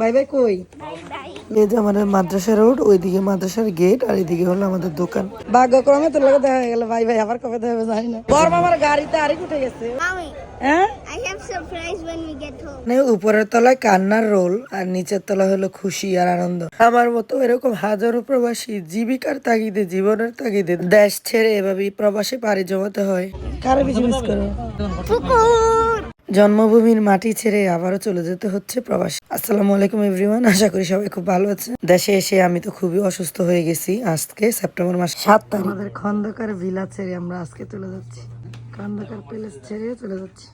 By bye কই? Bye bye এই যে আমাদের মাদ্রাসা রোড ওইদিকে মাদ্রাসার গেট আর এদিকে হলো আমাদের দোকান। ভাগ্যক্রমে তোর লোক দেখা গেল ভাই ভাই আবার কবে দেখা জানি না। বর্মা আমার গাড়িতে আরেক উঠে গেছে। হ্যাঁ? I have surprise when we get home. মানে উপরের তলায় কান্নার রোল আর নিচের তলা হলো খুশি আর আনন্দ। আমার মতো এরকম হাজারো প্রবাসী জীবিকার তাগিদে জীবনের তাগিদে দেশ ছেড়ে এভাবেই প্রবাসে পাড়ি জমাতে হয়। কারও মিস করো! জন্মভূমির মাটি ছেড়ে আবারও চলে যেতে হচ্ছে প্রবাসী। আসসালামু আলাইকুম এভরিওয়ান আশা করি সবাই খুব ভালো আছে দেশে এসে আমি তো খুবই অসুস্থ হয়ে গেছি আজকে সেপ্টেম্বর মাস। সাত তারিখ। আমাদের খন্দকার ভিলা ছেড়ে আমরা আজকে চলে যাচ্ছি। খন্দকার প্যালেস ছেড়ে চলে যাচ্ছি।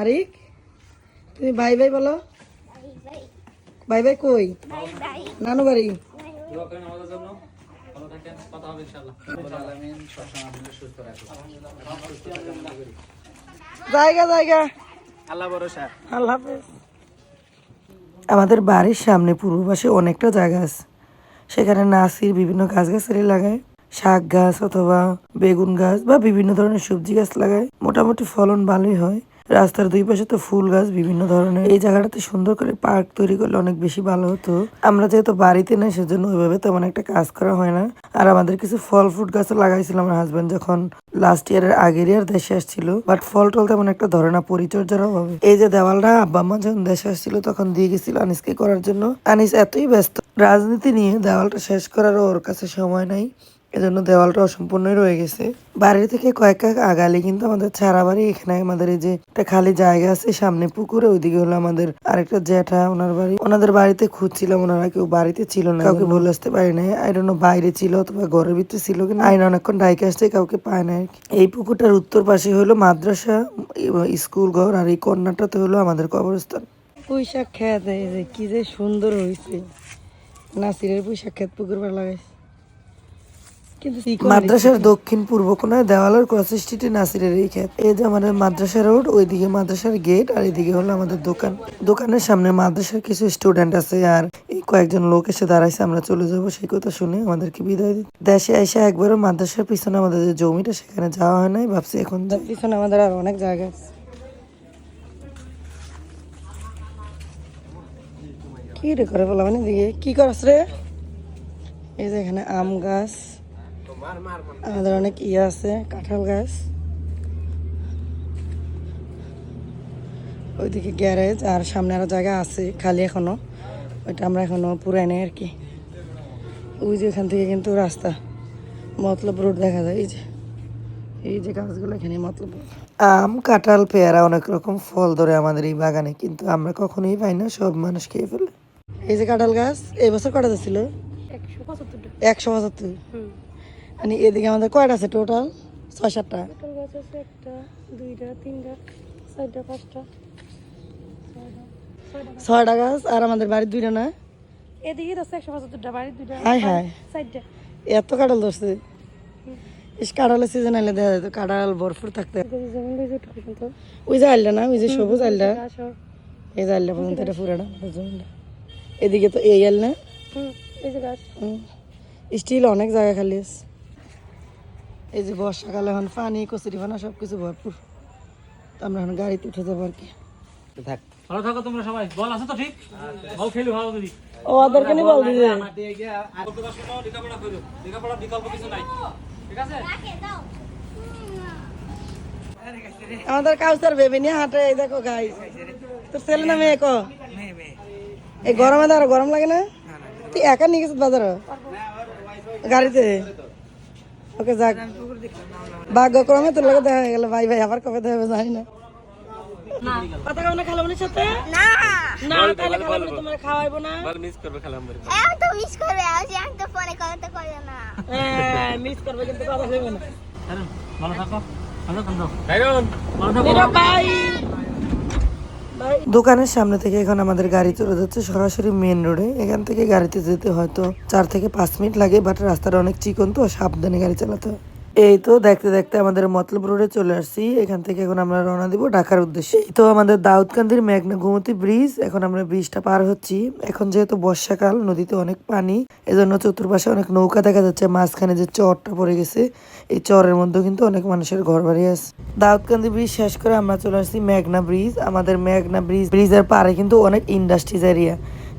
আরিক? তুমি বাই বাই বলো. বাই বাই কই. নানু বাড়ি। আমাদের বাড়ির সামনে পূর্ব পাশে অনেকটা জায়গা আছে। সেখানে নাসির বিভিন্ন গাছ গাছালি লাগায়। শাক গাছ অথবা বেগুন গাছ বা বিভিন্ন ধরনের সবজি গাছ লাগায়। মোটামুটি ফলন ভালোই হয়। রাস্তার দুই পাশে তো ফুল গাছ, বিভিন্ন ধরনের। এই জায়গাটাতে সুন্দর করে পার্ক তৈরি করলে অনেক বেশি ভালো হতো। আমরা যেহেতু বাড়িতে নাই, সেজন্য ওইভাবে তেমন একটা কাজ করা হয় না। আর আমাদের কিছু ফল ফ্রুট গাছও লাগাইছিল আমার হাজবেন্ড যখন লাস্ট ইয়ারের আগের ইয়ার দেশে আসছিল। বাট ফল টল তেমন একটা ধরে না, পরিচর্যার অভাবে। এই যে দেওয়ালটা আব্বা আম্মা যখন দেশে আসছিল, তখন দিয়ে গেছিল আনিসকে করার জন্য। আনিস এতই ব্যস্ত। রাজনীতি নিয়ে দেওয়ালটা শেষ করারও ওর কাছে সময় নাই। এজন্য দেওয়ালটা অসম্পূর্ণই রয়ে গেছে। বাড়ি থেকে কয়েক আগালে কিন্তু আমাদের ছাড়া বাড়ি এখানে। আমাদের এই যে একটা খালি জায়গা আছে সামনে পুকুরে ওইদিকে হলো আমাদের আরেকটা জ্যাঠা ওনার বাড়ি। ওনাদের বাড়িতে খুঁজছিলাম ওনারা কেউ বাড়িতে ছিল না কাউকে বলে আসতে পারি নাই। আইরনো বাইরে ছিল অথবা ঘরের ভিতরে ছিল কিনা। আইন অনেকক্ষণ ডাইকে আসতে কাউকে পায় না এই পুকুরটার উত্তর পাশে হলো মাদ্রাসা স্কুল ঘর আর এই কর্নারটাতে হলো আমাদের কবরস্থান। পুঁইশাক যে কি যে সুন্দর হয়েছে নাসিরের পুঁইশাক খেত পুকুর পাড় লাগাইছে। কিন্তু মাদ্রাসার দক্ষিণ পূর্ব কোনায় দেওয়ালের ক্রস স্ট্রিটে নাসিরের এই খেত এই যে আমাদের মাদ্রাসা রোড ওইদিকে মাদ্রাসার গেট আর এদিকে হলো আমাদের দোকান। দোকানের সামনে মাদ্রাসার কিছু স্টুডেন্ট আছে আর এই কয়েকজন লোক এসে দাঁড়াইছে আমরা চলে যাব সেই কথা শুনে আমাদেরকে বিদায় দিই দেশে এসে একবারও মাদ্রাসার পিছনে আমাদের যে জমিটা সেখানে যাওয়া হয় নাই ভাবছি এখন পিছনে আমাদের আর অনেক জায়গা আছে। কি রে করে বললাম মানে দিকে কি করছ রে? এই যে এখানে আম গাছ। আমাদের অনেক ইয়ে আছে কাঁঠাল গাছ। ওইদিকে গ্যারেজ আর সামনে আরও জায়গা আছে খালি এখনও। ওইটা আমরা এখনও পুরাই নাই আর কি। ওই যে ওখান থেকে কিন্তু রাস্তা মতলব রোড দেখা যায় এই যে। এই যে গাছগুলো এখানে মতলব। আম কাঁঠাল পেয়ারা অনেক রকম ফল ধরে আমাদের এই বাগানে কিন্তু আমরা কখনোই পাই না সব মানুষ খেয়ে ফেলে। এই যে কাঁঠাল গাছ এই বছর কটা ছিল একশো পঁচাত্তর একশো পঁচাত্তর? মানে এদিকে আমাদের কয়টা আছে টোটাল ছয় সাতটা? টোটাল গাছ আছে একটা দুইটা তিনটা চারটা পাঁচটা ছয়টা। গাছ আর আমাদের বাড়ির দুইটা না? এদিকে তো একশো পঁচাত্তরটা বাড়ির দুইটা হাই হাই চারটা। এত কাঁঠাল ধরছে। ইস কাঁঠালের সিজন আইলে দেখা যেত কাঁঠাল ভরপুর থাকতে। ওই যে আইলটা না ওই যে সবুজ আইলটা? এই যে আইলটা পর্যন্ত এটা পুরাটা জমিটা এদিকে তো এই আইল না? এই যে গাছ। স্টিল অনেক জায়গা খালি আছে। এই যে বর্ষাকালে এখন পানি কচুরি ফানা সব কিছু ভরপুর। তো আমরা এখন গাড়িতে উঠে যাব আর কি। থাক। ভালো থাকো তোমরা সবাই। বল আছে তো ঠিক? বল খেলি ভালো দিদি ও বল দিদি লেখাপড়া করো লেখাপড়া বিকল্প কিছু নাই ঠিক আছে আমাদের কাউসার বেবি নিয়ে হাঁটে এই দেখো গাই তোর ছেলে না মেয়ে কো? এই গরমে তো আর গরম লাগে না? তুই একা নিয়ে গেছিস বাজার? গাড়িতে? ওকে যাক। ভাগ্যক্রমে তোর লোক দেখা গেল। ভাই ভাই আবার কবে দেখা জানি না। কথা খাব না খালামনির সাথে? না। না তাহলে খালামনি তোমার খাওয়াইবো না। মিস করবে খেলাম আমি তো মিস করে আছি আমি তো ফোনে কথা করে না। হ্যাঁ মিস করবে কিন্তু কথা শুনবে না। ভালো থাকো। ভালো থাকো ভালো থাকো বাই দোকানের সামনে থেকে এখন আমাদের গাড়ি চলে যাচ্ছে সরাসরি মেন রোডে এখান থেকে গাড়িতে যেতে হয়তো চার থেকে পাঁচ মিনিট লাগে বাট রাস্তাটা অনেক চিকন তো, সাবধানে গাড়ি চালাতে হয়। এই তো দেখতে দেখতে আমাদের মতলব রোডে চলে আসছি। এখান থেকে এখন আমরা রওনা দিব ঢাকার উদ্দেশ্যে। তো আমাদের দাউদকান্দির মেঘনা গোমতী ব্রিজ এখন আমরা ব্রিজটা পার হচ্ছি। এখন যেহেতু বর্ষাকাল, নদীতে অনেক পানি, এজন্য চতুর্পাশে অনেক নৌকা দেখা যাচ্ছে। মাঝখানে যে চরটা পড়ে গেছে, এই চরের মধ্যে কিন্তু অনেক মানুষের ঘর বাড়ি আছে। দাউদকান্দি ব্রিজ শেষ করে আমরা চলে আসছি মেঘনা ব্রিজ আমাদের মেঘনা ব্রিজ ব্রিজের পারে কিন্তু অনেক ইন্ডাস্ট্রিজ এরিয়া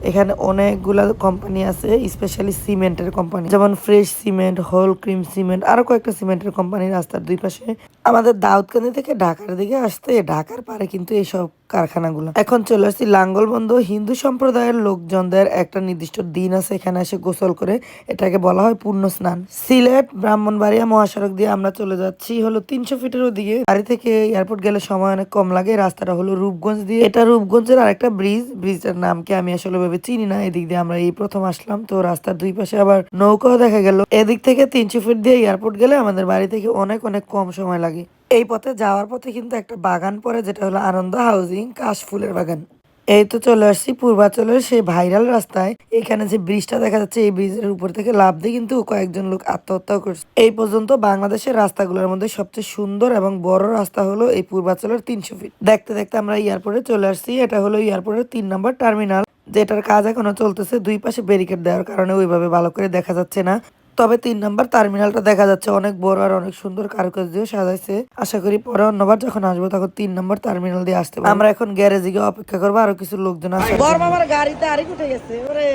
এখানে অনেকগুলা কোম্পানি আছে স্পেশালি সিমেন্টের কোম্পানি যেমন fresh cement Holcim cement আরও কয়েকটা সিমেন্টের কোম্পানি রাস্তার দুই পাশে। আমাদের দাউদকান্দি থেকে ঢাকার দিকে আসতে, ঢাকার পারে কিন্তু এইসব কারখানাগুলো। এখন চলে আসছি লাঙ্গলবন্ধ হিন্দু সম্প্রদায়ের লোকজনদের একটা নির্দিষ্ট দিন আছে, এখানে এসে গোসল করে এটাকে বলা হয় পূর্ণ স্নান সিলেট, ব্রাহ্মণবাড়িয়া মহাসড়ক দিয়ে আমরা চলে যাচ্ছি হলো তিনশো ফিটের ওদিকে। বাড়ি থেকে এয়ারপোর্ট গেলে সময় অনেক কম লাগে, রাস্তাটা হলো রূপগঞ্জ দিয়ে। এটা রূপগঞ্জের আরেকটা ব্রিজ, ব্রিজটার নামকে আমি আসলে ভাবে চিনি না, এদিক দিয়ে আমরা এই প্রথম আসলাম। তো রাস্তার দুই পাশে আবার নৌকাও দেখা গেল। এদিক থেকে তিনশো ফিট দিয়ে এয়ারপোর্ট গেলে আমাদের বাড়ি থেকে অনেক অনেক কম সময় লাগে। এই পথে যাওয়ার পথে কিন্তু একটা বাগান পড়ে, যেটা হলো আনন্দ হাউজিং কাশফুলের বাগান। এই তো চলে আসছি পূর্বাচলের সেই ভাইরাল রাস্তায়। এখানে যে ব্রিজটা দেখা যাচ্ছে, এই ব্রিজের উপর থেকে লাভ দিয়ে কিন্তু কয়েকজন লোক আত্মহত্যা করছে। এই পর্যন্ত বাংলাদেশের রাস্তাগুলোর মধ্যে সবচেয়ে সুন্দর এবং বড় রাস্তা হলো এই পূর্বাচলের তিনশো ফিট দেখতে দেখতে আমরা এয়ারপোর্টে চলে আসছি, এটা হলো এয়ারপোর্টের তিন নম্বর টার্মিনাল। যেটার কাজ এখনও চলতেছে, দুই পাশে ব্যারিকেড দেওয়ার কারণে ওইভাবে ভালো করে দেখা যাচ্ছে না। তবে তিন নম্বর টার্মিনালটা দেখা যাচ্ছে অনেক বড় আর অনেক সুন্দর কারুকাজ দিয়ে সাজাইছে। আশা করি পরে অন্যবার যখন আসব তখন তিন নম্বর টার্মিনাল দিয়ে আসতে পারব। আমরা এখন গ্যারেজে গিয়ে অপেক্ষা করব আরও কিছু লোকজন আসবে। বর মামার গাড়িতে আরেক উঠে গেছে ওরে।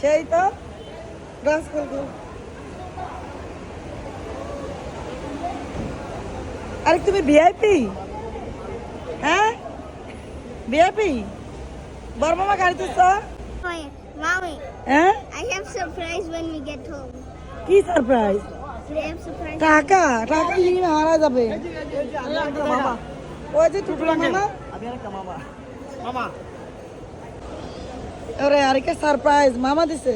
সেই তো গো। আরে তুমি ভিআইপি হ্যাঁ? ভিআইপি বর মামা গাড়িতে চা Mommy, Mommy, হ্যাঁ? I have surprise when we get home. কি সারপ্রাইজ. টাকা টাকা নিয়ে হারা যাবে। ওই যে মামা ওরে আরেকে সারপ্রাইজ মামা দিছে।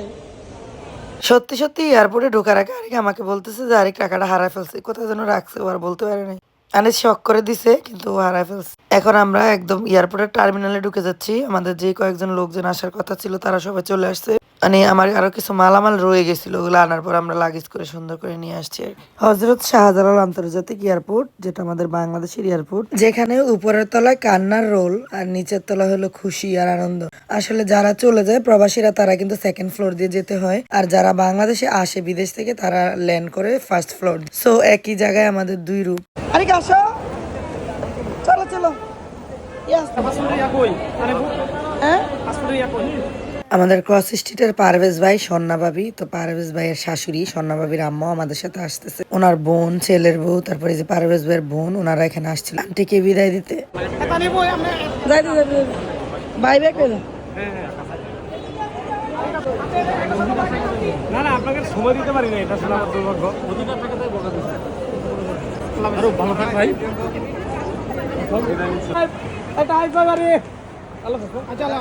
সত্যি সত্যি এয়ারপোর্টে ঢোকার আগে আরেক আমাকে বলতেছে যে আরেক টাকাটা হারায় ফেলছে। কোথায় যেন রাখছে ও আর বলতে পারে নাই। আনিস শখ করে দিছে কিন্তু ও হারায় ফেলছে। এখন আমরা একদম এয়ারপোর্টের টার্মিনালে ঢুকে যাচ্ছি। আমাদের যে কয়েকজন লোকজন আসার কথা ছিল তারা সবাই চলে আসছে। মানে আমার আরও কিছু মালামাল রয়ে গেছিল ওগুলো আনার পর আমরা লাগেজ করে সুন্দর করে নিয়ে আসছি আর কি। হজরত শাহজালাল আন্তর্জাতিক এয়ারপোর্ট যেটা আমাদের বাংলাদেশের এয়ারপোর্ট যেখানে উপরের তলায় কান্নার রোল আর নিচের তলা হলো খুশি আর আনন্দ। আসলে যারা চলে যায় প্রবাসীরা তারা কিন্তু সেকেন্ড ফ্লোর দিয়ে যেতে হয় আর যারা বাংলাদেশে আসে বিদেশ থেকে তারা ল্যান্ড করে ফার্স্ট ফ্লোর সো একই জায়গায় আমাদের দুই রূপ। আরে আসো? চলো চলো। হ্যাঁ? আমাদের ক্রস স্ট্রিটের পারভেজ ভাই ভাবি। তো পারভেজ ভাইয়ের শাশুড়ি ভাবির আম্মা আমাদের সাথে আসতেছে। ওনার বোন ছেলের বউ তারপরে যে পারভেজ ভাইয়ের বোন ওনারা এখানে আসছিল। আন্টিকে বিদায় দিতে। যাইতে যাইতে বাই ব্যাক করে দাও। না না আপনাকে সময় দিতে পারি না এটা শুনে দুর্ভাগ্য। আরও ভালো থাক ভাই। এটা আইসা গাড়ি আল্লাহ আচ্ছা আল্লাহ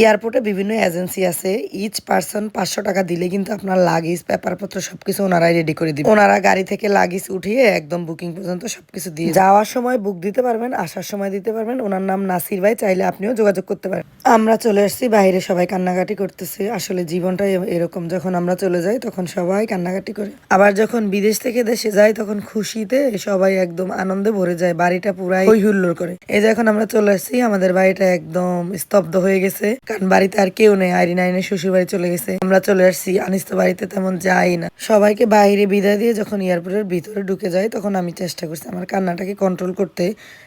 এয়ারপোর্টে বিভিন্ন এজেন্সি আছে। ইচ পার্সন পাঁচশো টাকা দিলে কিন্তু আপনার লাগেজ, পেপারপত্র সবকিছু ওনারাই রেডি করে দিবে। ওনারা গাড়ি থেকে লাগেজ উঠিয়ে একদম বুকিং পর্যন্ত সবকিছু দিয়ে যাওয়ার সময় বুক দিতে পারবেন, আসার সময় দিতে পারবেন। ওনার নাম নাসির ভাই, চাইলে আপনিও যোগাযোগ করতে পারেন। আমরা চলে আসছি, বাইরে সবাই কান্নাকাটি করতেছে। আসলে জীবনটাই এরকম, যখন আমরা চলে যাই তখন সবাই কান্নাকাটি করে। আবার যখন বিদেশ থেকে দেশে যাই তখন খুশিতে সবাই একদম আনন্দে ভরে যায়, বাড়িটা পুরাই হই হুল্লোড় করে। এই যে এখন আমরা চলে আসছি, আমাদের বাড়িটা একদম স্তব্ধ হয়ে গেছে। কারণ বাড়িতে আর কেউ নেই আইরিন আইনের শ্বশুর বাড়ি চলে গেছে। আমরা চলে আসছি আনিস তো বাড়িতে তেমন যাই না। সবাইকে বাইরে বিদায় দিয়ে যখন এয়ারপোর্টের ভিতরে ঢুকে যাই তখন আমি চেষ্টা করছি আমার কান্নাটাকে কন্ট্রোল করতে।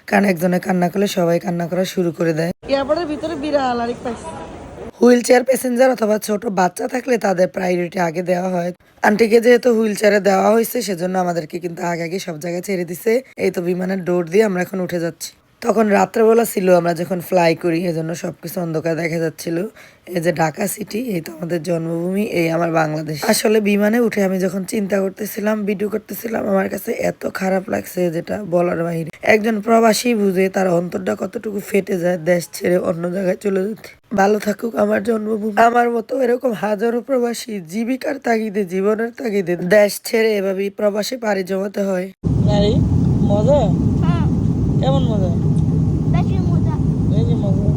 কারণ একজনে কান্না করলে সবাই কান্না করা শুরু করে দেয়। এয়ারপোর্টের ভিতরে বিড়াল আরেক পাইছি। হুইল চেয়ার প্যাসেঞ্জার অথবা ছোট বাচ্চা থাকলে তাদের প্রায়োরিটি আগে দেওয়া হয়। আন্টিকে যেহেতু হুইল চেয়ারে দেওয়া হয়েছে সেজন্য আমাদেরকে কিন্তু আগে আগে সব জায়গায় ছেড়ে দিছে। এই তো বিমানের ডোর দিয়ে আমরা এখন উঠে যাচ্ছি। তখন রাত্রেবেলা ছিল আমরা যখন ফ্লাই করি এই এজন্য সবকিছু অন্ধকার দেখা যাচ্ছিল। এই যে ঢাকা সিটি এই তো আমাদের জন্মভূমি এই আমার বাংলাদেশ। আসলে বিমানে উঠে আমি যখন চিন্তা করতেছিলাম ভিডিও করতেছিলাম আমার কাছে এত খারাপ লাগছে যেটা বলার বাহিরে। একজন প্রবাসী বুঝে তার অন্তরটা কতটুকু ফেটে যায় দেশ ছেড়ে অন্য জায়গায় চলে যেতে ভালো থাকুক আমার জন্মভূমি। আমার মতো এরকম হাজারো প্রবাসী জীবিকার তাগিদে জীবনের তাগিদে দেশ ছেড়ে এভাবেই প্রবাসী পাড়ি জমাতে হয়। মজা? Hmm. কেমন মজা Better mother. এই যে মজা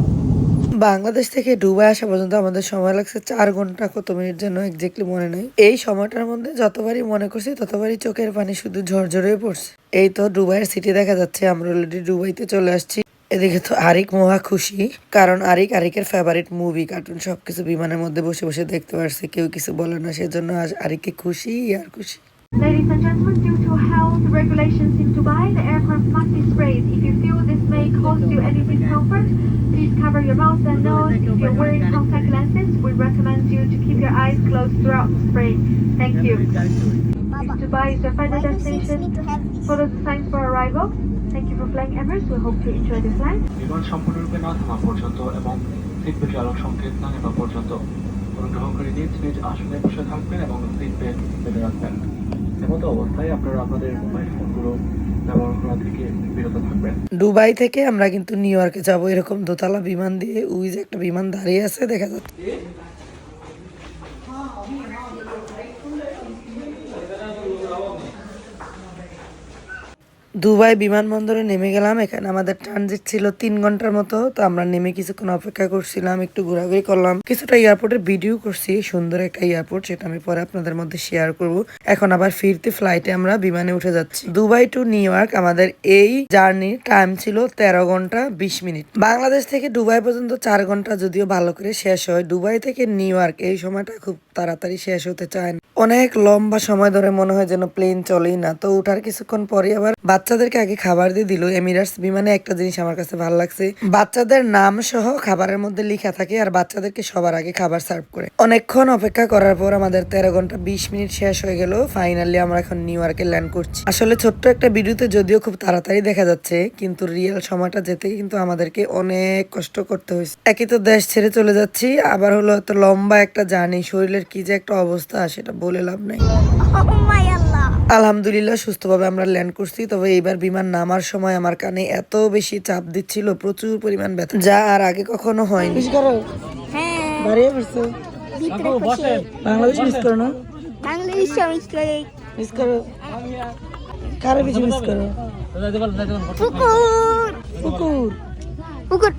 বাংলাদেশ থেকে ডুবাই আসা পর্যন্ত আমাদের সময় লাগছে চার ঘণ্টা কত মিনিট যেন এক্স্যাক্টলি মনে নাই। এই সময়টার মধ্যে যতবারই মনে করছি, ততবারই চোখের পানি শুধু ঝরঝরে পড়ছে। এই তো ডুবাইয়ের সিটি দেখা যাচ্ছে, আমরা অলরেডি ডুবাইতে চলে আসছি। এদিকে তো আরিক মহা খুশি, কারণ আরিক আরিকের ফেভারিট মুভি কার্টুন সবকিছু বিমানের মধ্যে বসে বসে দেখতে পারছে। কেউ কিছু বলে না, সেজন্য আজ আরিককে খুশি, আর খুশি। Ladies and gentlemen, due to health regulations in Dubai, the aircraft must be sprayed. If you feel this may cause you any discomfort, please cover your mouth and nose. If you're wearing contact lenses, we recommend you to keep your eyes closed throughout the spray. Thank you. Baba. Dubai is your final Why do things destination. need to have this? Follow the signs for arrival. Thank you for flying Emirates. We hope to enjoy the flight. বিমান সম্পূর্ণরূপে না থামা পর্যন্ত এবং seat belt চালক সংকেত না নেওয়া পর্যন্ত অনুগ্রহ করে নিজ নিজ আসনে বসে থাকবেন এবং সিট বেল্ট বেঁধে রাখবেন দুবাই থেকে আমরা কিন্তু নিউ ইয়র্কে যাব এরকম দোতলা বিমান দিয়ে, উইজ একটা বিমান দাঁড়িয়ে আছে, দেখা যাচ্ছে। দুবাই বিমানবন্দরে নেমে গেলাম। এখানে আমাদের ট্রানজিট ছিল তিন ঘণ্টার মতো, তো আমরা নেমে কিছুক্ষণ অপেক্ষা করছিলাম, একটু ঘোরাঘুরি করলাম। কিছুটা এয়ারপোর্টের ভিডিও করছি, সুন্দর একটা এয়ারপোর্ট, সেটা আমি পরে আপনাদের মধ্যে শেয়ার করব। এখন আবার ফিরতে ফ্লাইটে আমরা বিমানে উঠে যাচ্ছি। দুবাই টু নিউ ইয়র্ক আমাদের এই জার্নির টাইম ছিল তেরো ঘণ্টা বিশ মিনিট। বাংলাদেশ থেকে দুবাই পর্যন্ত চার ঘণ্টা, যদিও ভালো করে শেষ হয়। দুবাই থেকে নিউ ইয়র্ক এই সময়টা খুব তাড়াতাড়ি শেষ হতে চায় না। অনেক লম্বা সময় ধরে মনে হয় যেন প্লেন চলেই না। তো উঠার কিছুক্ষণ পরে আবার বাচ্চাদেরকে আগে খাবার দিয়ে দিল। এমিরাটস বিমানে একটা জিনিস আমার কাছে ভালো লাগছে। বাচ্চাদের নাম সহ খাবারের মধ্যে লেখা থাকে আর বাচ্চাদেরকে সবার আগে খাবার সার্ভ করে। অনেকক্ষণ অপেক্ষা করার পর আমাদের তেরো ঘণ্টা বিশ মিনিট শেষ হয়ে গেল। ফাইনালি আমরা এখন নিউ ইয়র্কে ল্যান্ড করছি। আসলে ছোট্ট একটা ভিডিওতে যদিও খুব তাড়াতাড়ি দেখা যাচ্ছে, কিন্তু রিয়েল সময়টা যেতে কিন্তু আমাদেরকে অনেক কষ্ট করতে হয়েছে। একই তো দেশ ছেড়ে চলে যাচ্ছি, আবার হলো এত লম্বা একটা জার্নি শরীরের কি যে একটা অবস্থা সেটা বলে লাভ নাই Oh. আলহামদুলিল্লাহ সুস্থভাবে আমরা ল্যান্ড করছি তবে এইবার বিমান নামার সময় আমার কানে এত বেশি চাপ দিচ্ছিল প্রচুর পরিমাণ ব্যথা যা আর আগে কখনো হয়নি মিস করো হ্যাঁ দাঁড়িয়ে পড়ছো ভিতরে বসে বাংলাদেশ মিস করো না বাংলাদেশ সমিস করে মিস করো কারে বেশি মিস করো পুকুর পুকুর পুকুর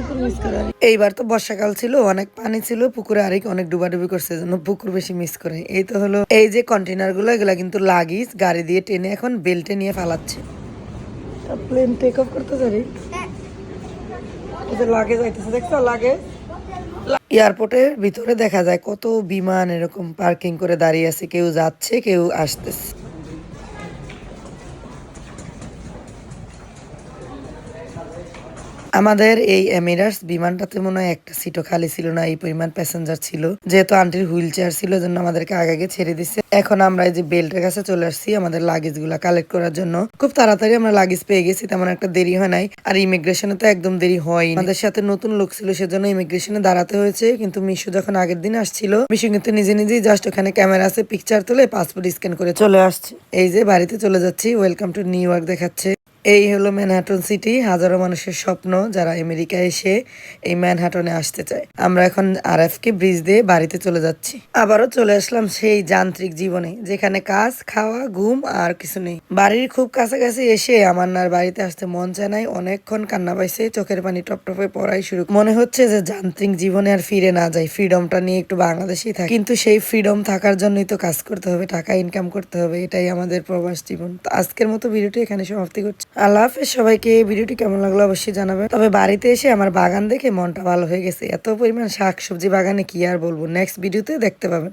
পুকুর মিস করো এইবার তো বর্ষাকাল ছিল অনেক পানি ছিল পুকুরে আরেক অনেক ডুবাডুবি করছে জন্য পুকুর বেশি মিস করে। এই তো হলো এই যে কন্টেনারগুলো এগুলা কিন্তু লাগিস গাড়ি দিয়ে টেনে এখন বেল্টে নিয়ে ফালাচ্ছে। প্লেন টেক অফ করতে জানি লাগে যাইতেছে দেখছ লাগে এয়ারপোর্টের ভিতরে দেখা যায় কত বিমান এরকম পার্কিং করে দাঁড়িয়ে আছে কেউ যাচ্ছে কেউ আসতেছে। আমাদের এই এমিরাটস বিমানটাতে মনে হয় একটা সিটও খালি ছিল না, এই পরিমাণ প্যাসেঞ্জার ছিল। যেহেতু আন্টির হুইল চেয়ার ছিল জন্য আমাদেরকে আগে আগে ছেড়ে দিচ্ছে এখন আমরা এই যে বেল্টের কাছে চলে আসছি আমাদের লাগেজগুলা কালেক্ট করার জন্য। খুব তাড়াতাড়ি আমরা লাগেজ পেয়ে গেছি, তেমন একটা দেরি হয় নাই। আর ইমিগ্রেশনে তো একদম দেরি হয় আমাদের সাথে নতুন লোক ছিল, সেজন্য ইমিগ্রেশনে দাঁড়াতে হয়েছে। কিন্তু মিশু যখন আগের দিন আসছিল, মিশু কিন্তু নিজে নিজেই জাস্ট ওখানে ক্যামেরা আছে পিকচার তুলে পাসপোর্ট স্ক্যান করে চলে আসছে। এই যে বাড়িতে চলে যাচ্ছি ওয়েলকাম টু নিউ ইয়র্ক দেখাচ্ছে। এই হলো ম্যানহাটন সিটি, হাজারো মানুষের স্বপ্ন যারা আমেরিকায় এসে এই ম্যানহাটনে আসতে চায়। আমরা এখন আর কে ব্রিজ দিয়ে বাড়িতে চলে যাচ্ছি। আবারও চলে আসলাম সেই যান্ত্রিক জীবনে, যেখানে কাজ, খাওয়া, ঘুম আর কিছু নেই। বাড়ির খুব কাছাকাছি এসে আমার না আর বাড়িতে আসতে মন চায় নাই, অনেকক্ষণ কান্না পাইছে, চোখের পানি টপ টপে পড়াই শুরু মনে হচ্ছে যে যান্ত্রিক জীবনে আর ফিরে না যাই, ফ্রিডমটা নিয়ে একটু বাংলাদেশেই থাকে। কিন্তু সেই ফ্রিডম থাকার জন্যই তো কাজ করতে হবে, টাকা ইনকাম করতে হবে, এটাই আমাদের প্রবাস জীবন। তো আজকের মতো ভিডিওটি এখানে সমাপ্তি করছি। আল্লাহ হাফেজ। সবাইকে ভিডিওটি কেমন লাগল অবশ্যই জানাবে তবে বাড়িতে এসে আমার বাগান দেখে মনটা ভালো হয়ে গেছে। এত পরিমাণ শাক সবজি বাগানে কি আর বলব? নেক্সট ভিডিওতে দেখতে পাবেন।